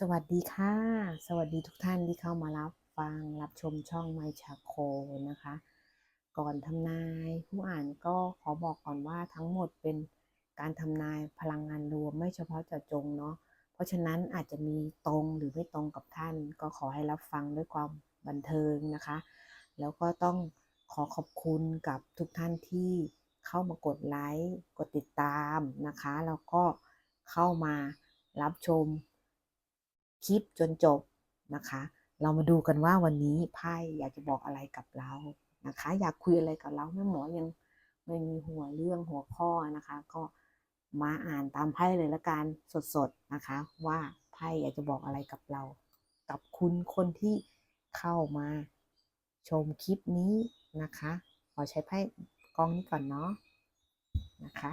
สวัสดีค่ะ สวัสดีทุกท่านที่เข้ามารับฟังรับชมช่องไมชาโคนะคะ ก่อนทำนายผู้อ่านก็ขอบอกก่อนว่าทั้งหมดเป็นการทำนายพลังงานรวมไม่เฉพาะเจาะจงเนาะเพราะฉะนั้นอาจจะมีตรงหรือไม่ตรงกับท่าน ก็ขอให้รับฟังด้วยความบันเทิงนะคะ แล้วก็ต้องขอขอบคุณกับทุกท่านที่เข้ามากดไลค์กดติดตามนะคะ แล้วก็เข้ามารับชม คลิปจนจบนะคะ เรามาดูกันว่าวันนี้ไพ่อยากจะบอกอะไรกับเรานะคะ อยากคุยอะไรกับเราแม่หมอยังไม่มีหัวเรื่องหัวข้อนะคะ ก็มาอ่านตามไพ่เลยละกันสดๆนะคะ ว่าไพ่อยากจะบอกอะไรกับเรา กับคุณคนที่เข้ามาชมคลิปนี้นะคะ ขอใช้ไพ่กองนี้ก่อนเนาะนะคะ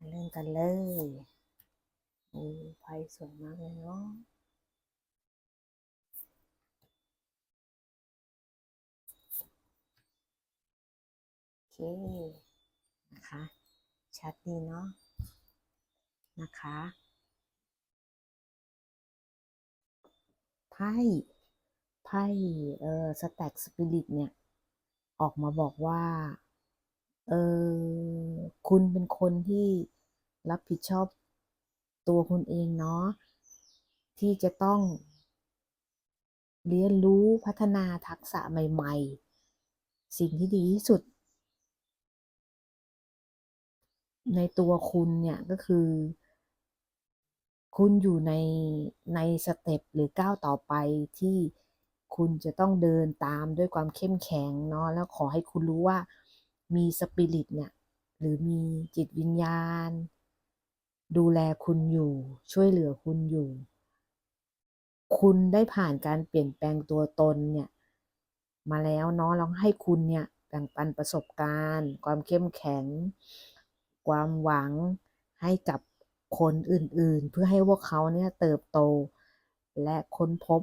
มาเริ่ม กันเลยโอ้ไพ่สวยมากเลยเนาะโอเค นะคะ ชัดดีเนาะ นะคะ ไพ่ ไพ่ เออสแต็กสปิริตเนี่ย ออกมาบอกว่า เออ คุณเป็นคนที่ รับผิดชอบตัวคุณเองเนาะที่จะต้อง เรียนรู้พัฒนาทักษะใหม่ ๆ สิ่งที่ดีที่สุด ในตัวคุณเนี่ยก็คือ คุณอยู่ในในสเต็ปหรือก้าวต่อไปที่คุณจะต้องเดินตามด้วยความเข้มแข็งเนาะแล้วขอให้คุณรู้ว่ามีสปิริตเนี่ยหรือมีจิตวิญญาณ ดูแลคุณอยู่ ช่วยเหลือคุณอยู่ คุณได้ผ่านการเปลี่ยนแปลงตัวตนเนี่ย มาแล้วเนาะลองให้คุณเนี่ยแบ่งปันประสบการณ์ ความเข้มแข็ง ความหวังให้กับคนอื่นๆ เพื่อให้พวกเขาเนี่ยเติบโต และค้นพบ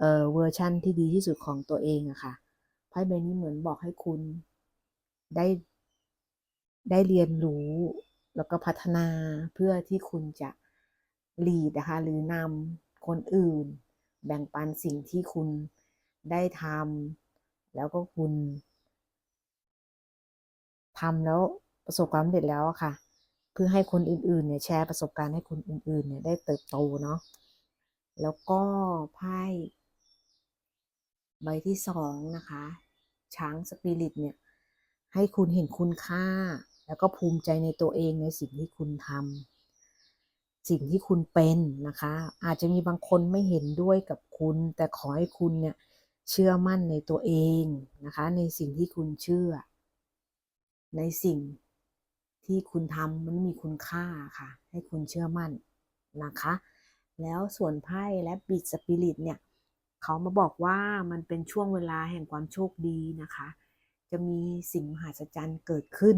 เอ่อเวอร์ชั่นที่ดีที่สุดของตัวเองอะค่ะไพ่ใบนี้เหมือนบอกให้คุณได้ได้เรียนรู้ แล้วก็พัฒนาเพื่อที่คุณจะลีดนะคะหรือนำคนอื่น แบ่งปันสิ่งที่คุณได้ทำแล้วก็คุณทำแล้วประสบความสำเร็จแล้วค่ะ เพื่อให้คนอื่นๆเนี่ยแชร์ประสบการณ์ให้คนอื่นๆเนี่ยได้เติบโตเนาะแล้วก็ไพ่ใบที่สองนะคะ ช้างสปิริตเนี่ย ให้คุณเห็นคุณค่า แล้วก็ภูมิใจในตัวเองในสิ่งที่คุณทำสิ่งที่คุณเป็นนะคะ อาจจะมีบางคนไม่เห็นด้วยกับคุณ แต่ขอให้คุณเนี่ยเชื่อมั่นในตัวเองนะคะ ในสิ่งที่คุณเชื่อ ในสิ่งที่คุณทำมันมีคุณค่าค่ะ ให้คุณเชื่อมั่นนะคะ แล้วส่วนไพ่และบิดสปิริตเนี่ยเขามาบอกว่ามันเป็นช่วงเวลาแห่งความโชคดีนะคะ จะมีสิ่งมหัศจรรย์เกิดขึ้น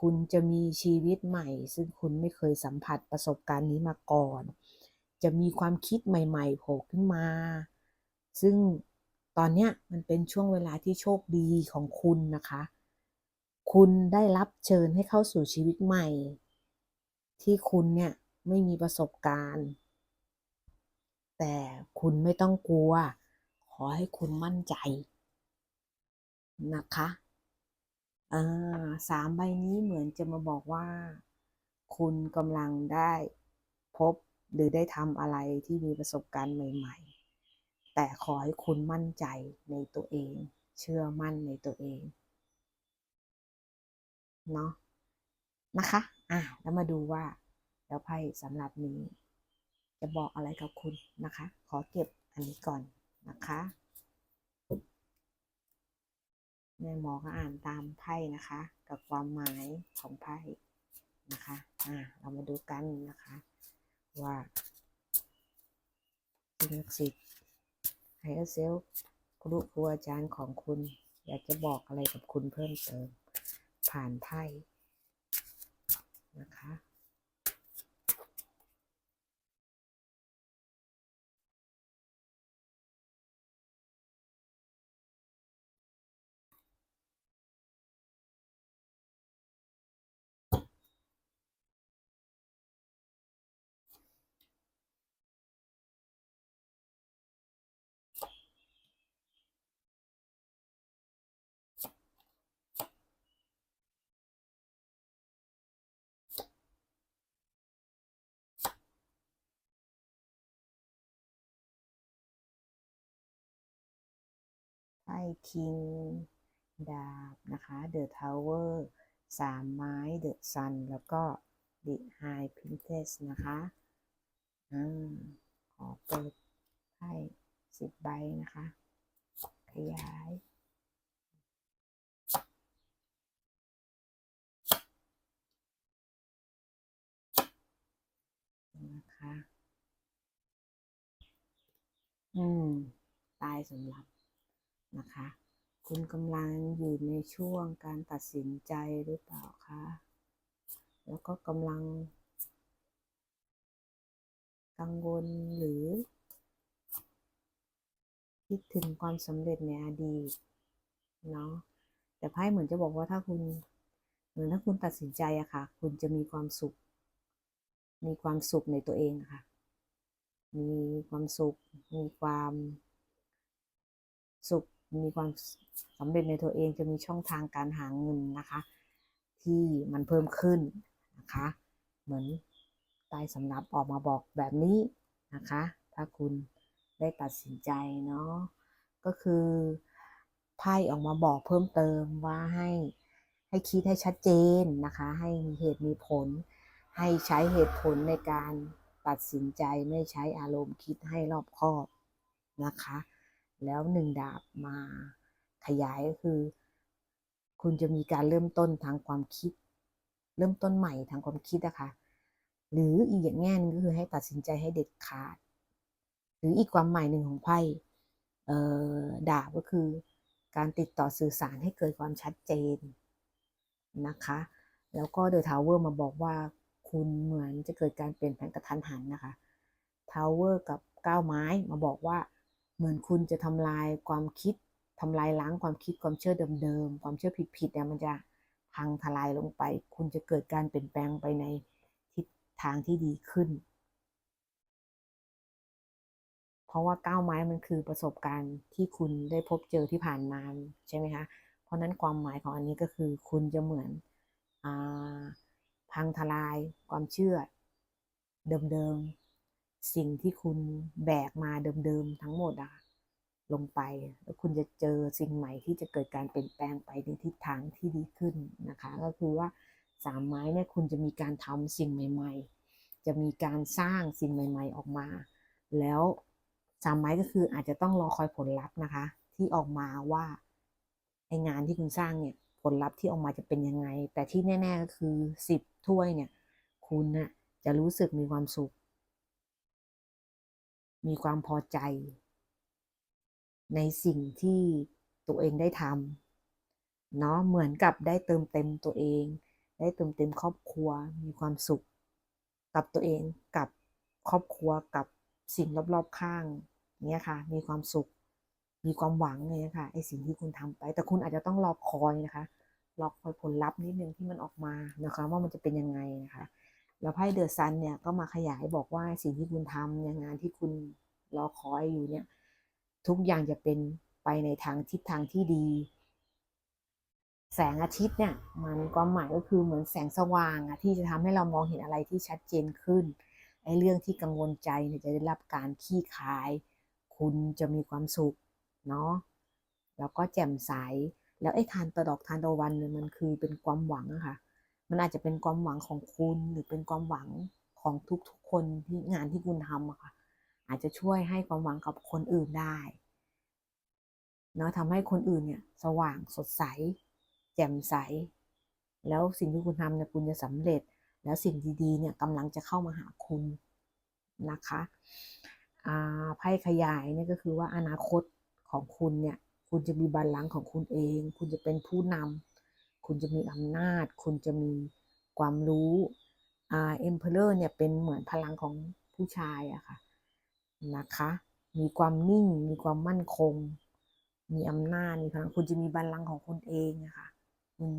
คุณจะมีชีวิตใหม่ ซึ่งคุณไม่เคยสัมผัสประสบการณ์นี้มาก่อน จะมีความคิดใหม่ๆโผล่ขึ้นมา ซึ่งตอนเนี้ยมันเป็นช่วงเวลาที่โชคดีของคุณนะคะ คุณได้รับเชิญให้เข้าสู่ชีวิตใหม่ ที่คุณเนี่ยไม่มีประสบการณ์ แต่คุณไม่ต้องกลัว ขอให้คุณมั่นใจนะคะ อ่าสามใบนี้เหมือนจะมาบอกว่า คุณกำลังได้พบหรือได้ทำอะไรที่มีประสบการณ์ใหม่ ๆ แต่ขอให้คุณมั่นใจในตัวเอง เชื่อมั่นในตัวเองเนาะนะคะ อะ แล้วมาดูว่า แล้วไพ่สำหรับนี้ จะบอกอะไรกับคุณนะคะ ขอเก็บอันนี้ก่อนนะคะ แม่หมอก็อ่านตามไพ่นะคะ กับความหมายของไพ่นะคะอะเรามาดูกันนะคะ ว่าสิ่งศักดิ์สิทธิ์ไฮเออร์เซลครูครูอาจารย์ของคุณ อยากจะบอกอะไรกับคุณเพิ่มเติม ผ่านไพ่นะคะ พ่คิงดาบนะคะเดอะทาวเวอร์สามไม้เดอะซันแล้วก็ดิไฮพินเทสนะคะอขอเปิดไพ่สิบใบนะคะ ขยายนะคะ อืม ตายสำหรับ นะคะ คุณกำลังอยู่ในช่วงการตัดสินใจหรือเปล่าคะ แล้วก็กำลัง กังวลหรือ คิดถึงความสำเร็จในอดีตเนาะแต่ไพ่เหมือนจะบอกว่าถ้าคุณเหมือนถ้าคุณตัดสินใจอะค่ะ คุณจะมีความสุข มีความสุขในตัวเองะค่ะ มีความสุข มีความสุข มีความสำเร็จในตัวเองจะมีช่องทางการหาเงินนะคะ ที่มันเพิ่มขึ้นนะคะ เหมือนตายสำรับออกมาบอกแบบนี้นะคะ ถ้าคุณได้ตัดสินใจเนาะก็คือไพ่ออกมาบอกเพิ่มเติมว่าให้ให้คิดให้ชัดเจนนะคะ ให้มีเหตุมีผล ให้ใช้เหตุผลในการตัดสินใจไม่ใช้อารมณ์คิดให้รอบคอบนะคะ แล้วหนึ่งดาบมาขยายก็คือ คุณจะมีการเริ่มต้นทางความคิด เริ่มต้นใหม่ทางความคิดอะคะหรืออีกอย่างแง่นึงก็คือให้ตัดสินใจให้เด็ดขาด หรืออีกความหมายหนึ่งของไพ่เอ่อดาบก็คือการติดต่อสื่อสารให้เกิดความชัดเจนนะคะ แล้วก็เดอะทาวเวอร์มาบอกว่าคุณเหมือนจะเกิดการเปลี่ยนแปลงกระทันหันนะคะทาวเวอร์กับก้าวไม้มาบอกว่า เหมือนคุณจะทำลายความคิดทำลายล้างความคิดความเชื่อเดิมๆความเชื่อผิดๆเนี่ยมันจะพังทลายลงไป คุณจะเกิดการเปลี่ยนแปลงไปในทิศทางที่ดีขึ้น เพราะว่าก้าวไม้มันคือประสบการณ์ที่คุณได้พบเจอที่ผ่านมาใช่ไหมคะเพราะนั้นความหมายของอันนี้ก็คือคุณจะเหมือนอพังทลายความเชื่อเดิมๆ สิ่งที่คุณแบกมาเดิมๆทั้งหมดอะลงไป แล้วคุณจะเจอสิ่งใหม่ที่จะเกิดการเปลี่ยนแปลงไปในทิศทางที่ดีขึ้นนะคะ ก็คือว่าสามไม้เนี่ยคุณจะมีการทำสิ่งใหม่ ๆ จะมีการสร้างสิ่งใหม่ ๆ ออกมา แล้วสามไม้ก็คืออาจจะต้องรอคอยผลลัพธ์นะคะ ที่ออกมาว่าไองานที่คุณสร้างเนี่ยผลลัพธ์ที่ออกมาจะเป็นยังไง แต่ที่แน่ ๆ ก็คือสิบถ้วยเนี่ย คุณน่ะจะรู้สึกมีความสุข มีความพอใจ ในสิ่งที่ตัวเองได้ทำเนาะเหมือนกับได้เติมเต็มตัวเอง ได้เติมเต็มครอบครัว มีความสุข กับตัวเองกับครอบครัวกับสิ่งรอบๆข้างเนี่ยค่ะ มีความสุข มีความหวังเลยค่ะไอสิ่งที่คุณทำไป แต่คุณอาจจะต้องรอคอยนะคะรอคอยผลลัพธ์นิดนึงที่มันออกมานะคะ ว่ามันจะเป็นยังไงนะคะ แล้วไพ่เดอะซันเนี่ยก็มาขยายบอกว่าสิ่งที่คุณทำงานที่คุณรอคอยอยู่เนี่ย ทุกอย่างจะเป็นไปในทางทิศทางที่ดี แสงอาทิตย์เนี่ย มันความหมายก็คือเหมือนแสงสว่างอะที่จะทำให้เรามองเห็นอะไรที่ชัดเจนขึ้นไอ้เรื่องที่กังวลใจเนี่ยจะได้รับการขี้คาย คุณจะมีความสุขเนาะแล้วก็แจ่มใสแล้วไอ้ทานตะดอกทานตะวันเนี่ยมันคือเป็นความหวังอะค่ะ มันอาจจะเป็นความหวังของคุณหรือเป็นความหวังของทุกๆคนที่งานที่คุณทำอะค่ะ อาจจะช่วยให้ความหวังกับคนอื่นได้เนาะทำให้คนอื่นเนี่ยสว่างสดใส แจ่มใส แล้วสิ่งที่คุณทำเนี่ยคุณจะสำเร็จ แล้วสิ่งดีๆเนี่ยกำลังจะเข้ามาหาคุณนะคะไพ่ขยายเนี่ยก็คือว่าอนาคตของคุณเนี่ย คุณจะมีบัลลังก์ของคุณเอง คุณจะเป็นผู้นำ คุณจะมีอำนาจ คุณจะมีความรู้อ่าเอ็มเพลอร์เนี่ยเป็นเหมือนพลังของผู้ชายอะค่ะนะคะ มีความนิ่ง มีความมั่นคง มีอำนาจมีพลังคุณจะมีบัลลังก์ของคุณเองอะค่ะคุณ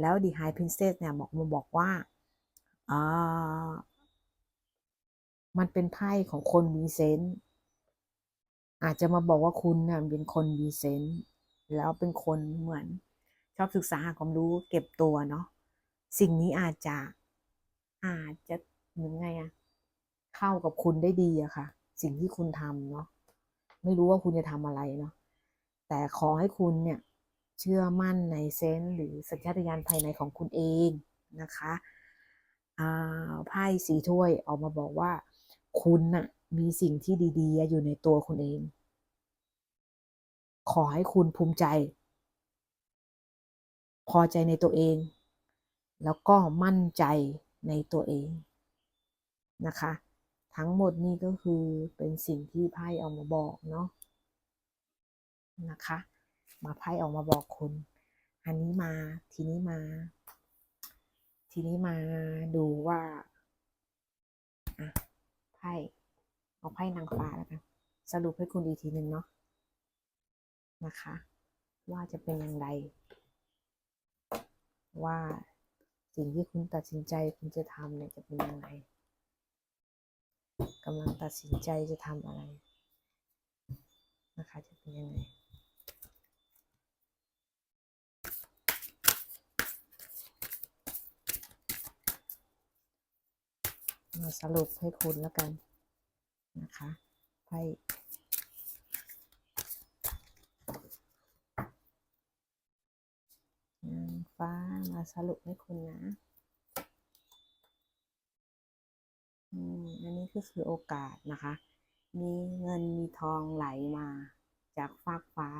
แล้วดีไฮพรินเซสเนี่ยบอกมาบอกว่าอ่ามันเป็นไพ่ของคนมีเซนส์อาจจะมาบอกว่าคุณนะเป็นคนมีเซนส์ แล้วเป็นคนเหมือนชอบศึกษาหาความรู้เก็บตัวเนาะสิ่งนี้อาจจะอาจจะเหมือนไงอะเข้ากับคุณได้ดีอะค่ะ สิ่งที่คุณทำเนาะไม่รู้ว่าคุณจะทำอะไรเนาะแต่ขอให้คุณเนี่ยเชื่อมั่นในเซนส์หรือสัญชาตญาณภายในของคุณเองนะคะอ่าไพ่สีถ้วยออกมาบอกว่า คุณน่ะมีสิ่งที่ดี ๆ อยู่ในตัวคุณเอง ขอให้คุณภูมิใจ พอใจในตัวเอง แล้วก็มั่นใจในตัวเองนะคะ ทั้งหมดนี่ก็คือเป็นสิ่งที่ไพ่เอามาบอกเนาะนะคะ มาไพ่ออกมาบอกคุณ อันนี้มาทีนี้มา ทีนี้มาดูว่าอะไพ่เอาไพ่นางฟ้าแล้วกันสรุปให้คุณอีกทีหนึ่งเนาะ นะคะ ว่าจะเป็นอย่างไรว่าสิ่งที่คุณตัดสินใจคุณจะทำเนี่ยจะเป็นยังไงกำลังตัดสินใจจะทำอะไร นะคะจะเป็นยังไงมาสรุปให้คุณแล้วกันนะคะไพ่นางฟ้ามา สรุปให้คุณนะอันนี้ก็คือโอกาสนะคะ มีเงินมีทองไหลมาจากฟากฟ้า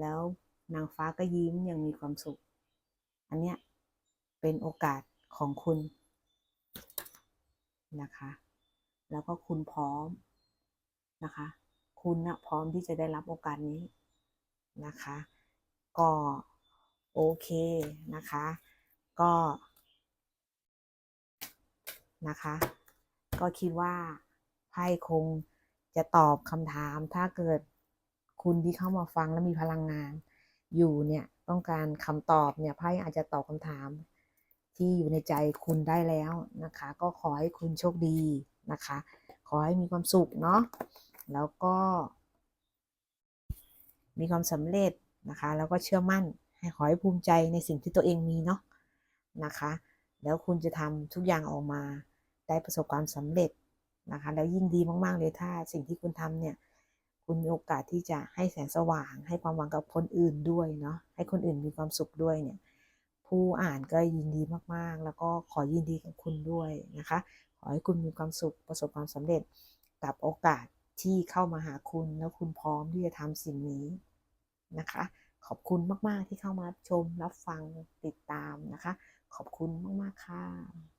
แล้วนางฟ้าก็ยิ้มย่างมีความสุข อันเนี้ยเป็นโอกาสของคุณนะคะ แล้วก็คุณพร้อมนะคะ คุณนะพร้อมที่จะได้รับโอกาสนี้นะคะ ก็ โอเคนะคะ ก็นะคะ ก็คิดว่าไพ่คงจะตอบคำถามถ้าเกิดคุณที่เข้ามาฟังแล้วมีพลังงาน อยู่เนี่ยต้องการคำตอบเนี่ยไพ่อาจจะตอบคำถาม ที่อยู่ในใจคุณได้แล้วนะคะ ก็ขอให้คุณโชคดีนะคะ ขอให้มีความสุขเนาะแล้วก็ มีความสำเร็จนะคะ แล้วก็เชื่อมั่น ให้ขอให้ภูมิใจในสิ่งที่ตัวเองมีเนาะนะคะ แล้วคุณจะทำทุกอย่างออกมาได้ประสบความสำเร็จนะคะ แล้วยิ่งดีมาก ๆ เลยถ้าสิ่งที่คุณทำเนี่ย คุณมีโอกาสที่จะให้แสงสว่าง ให้ความหวังกับคนอื่นด้วยเนาะ ให้คนอื่นมีความสุขด้วยเนี่ย ผู้อ่านก็ยินดีมากๆ แล้วก็ขอยินดีกับคุณด้วยนะคะ ขอให้คุณมีความสุขประสบความสำเร็จกับโอกาสที่เข้ามาหาคุณแล้วคุณพร้อมที่จะทำสิ่งนี้นะคะ ขอบคุณมาก ๆ ที่เข้ามาชมรับฟังติดตามนะคะ ขอบคุณมาก ๆ ค่ะ